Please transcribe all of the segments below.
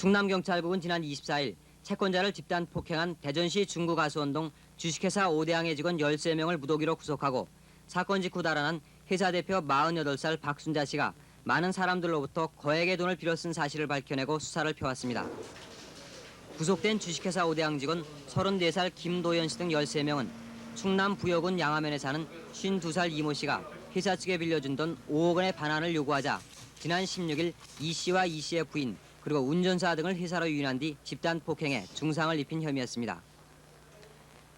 충남경찰국은 지난 24일 채권자를 집단 폭행한 대전시 중구가수원동 주식회사 오대항의 직원 13명을 무더기로 구속하고 사건 직후 달아난 회사 대표 48살 박순자 씨가 많은 사람들로부터 거액의 돈을 빌어 쓴 사실을 밝혀내고 수사를 펴왔습니다. 구속된 주식회사 오대항 직원 34살 김도연 씨등 13명은 충남 부여군 양화면에 사는 52살 이모 씨가 회사 측에 빌려준 돈 5억 원의 반환을 요구하자 지난 16일 이 씨와 이 씨의 부인 그리고 운전사 등을 회사로 유인한 뒤 집단 폭행해 중상을 입힌 혐의였습니다.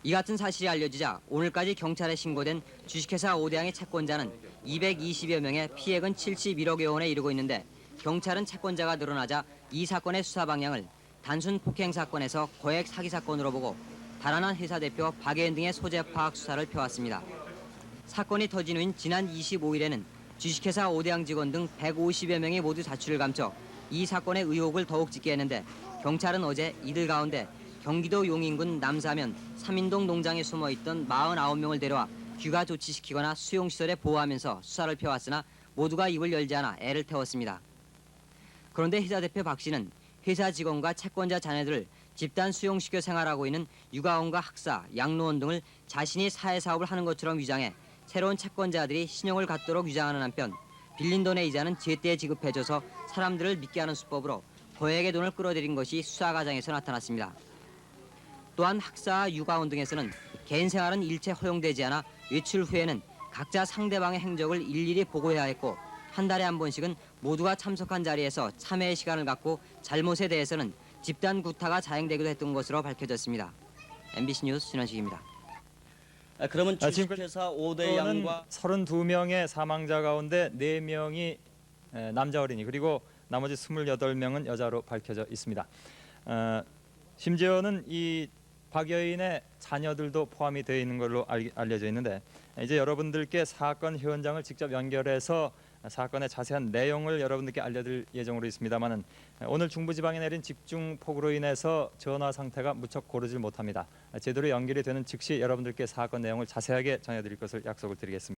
이 같은 사실이 알려지자 오늘까지 경찰에 신고된 주식회사 오대항의 채권자는 220여 명의 피해액은 71억여 원에 이르고 있는데 경찰은 채권자가 늘어나자 이 사건의 수사 방향을 단순 폭행 사건에서 거액 사기 사건으로 보고 달아난 회사 대표 박예은 등의 소재 파악 수사를 펴왔습니다. 사건이 터진 후인 지난 25일에는 주식회사 오대항 직원 등 150여 명이 모두 자취를 감춰 이 사건의 의혹을 더욱 짙게 했는데 경찰은 어제 이들 가운데 경기도 용인군 남사면 삼인동 농장에 숨어 있던 49명을 데려와 귀가 조치시키거나 수용시설에 보호하면서 수사를 펴왔으나 모두가 입을 열지 않아 애를 태웠습니다. 그런데 회사 대표 박 씨는 회사 직원과 채권자 자녀들을 집단 수용시켜 생활하고 있는 육아원과 학사, 양로원 등을 자신이 사회사업을 하는 것처럼 위장해 새로운 채권자들이 신용을 갖도록 위장하는 한편 빌린 돈의 이자는 제때 지급해줘서 사람들을 믿게 하는 수법으로 거액의 돈을 끌어들인 것이 수사 과정에서 나타났습니다. 또한 학사와 육아원 등에서는 개인 생활은 일체 허용되지 않아 외출 후에는 각자 상대방의 행적을 일일이 보고해야 했고 한 달에 한 번씩은 모두가 참석한 자리에서 참회의 시간을 갖고 잘못에 대해서는 집단 구타가 자행되기도 했던 것으로 밝혀졌습니다. MBC 뉴스 신원식입니다. 아, 그러면 아, 지금까지 주식회사 는 오대양과 32명의 사망자 가운데 4명이 남자 어린이 그리고 나머지 28명은 여자로 밝혀져 있습니다. 어, 심지어는 이 박여인의 자녀들도 포함이 되어 있는 걸로 알, 알려져 있는데 이제 여러분들께 사건 현장을 직접 연결해서 사건의 자세한 내용을 여러분들께 알려드릴 예정으로 있습니다만은 오늘 중부지방에 내린 집중폭우로 인해서 전화 상태가 무척 고르질 못합니다. 제대로 연결이 되는 즉시 여러분들께 사건 내용을 자세하게 전해드릴 것을 약속을 드리겠습니다.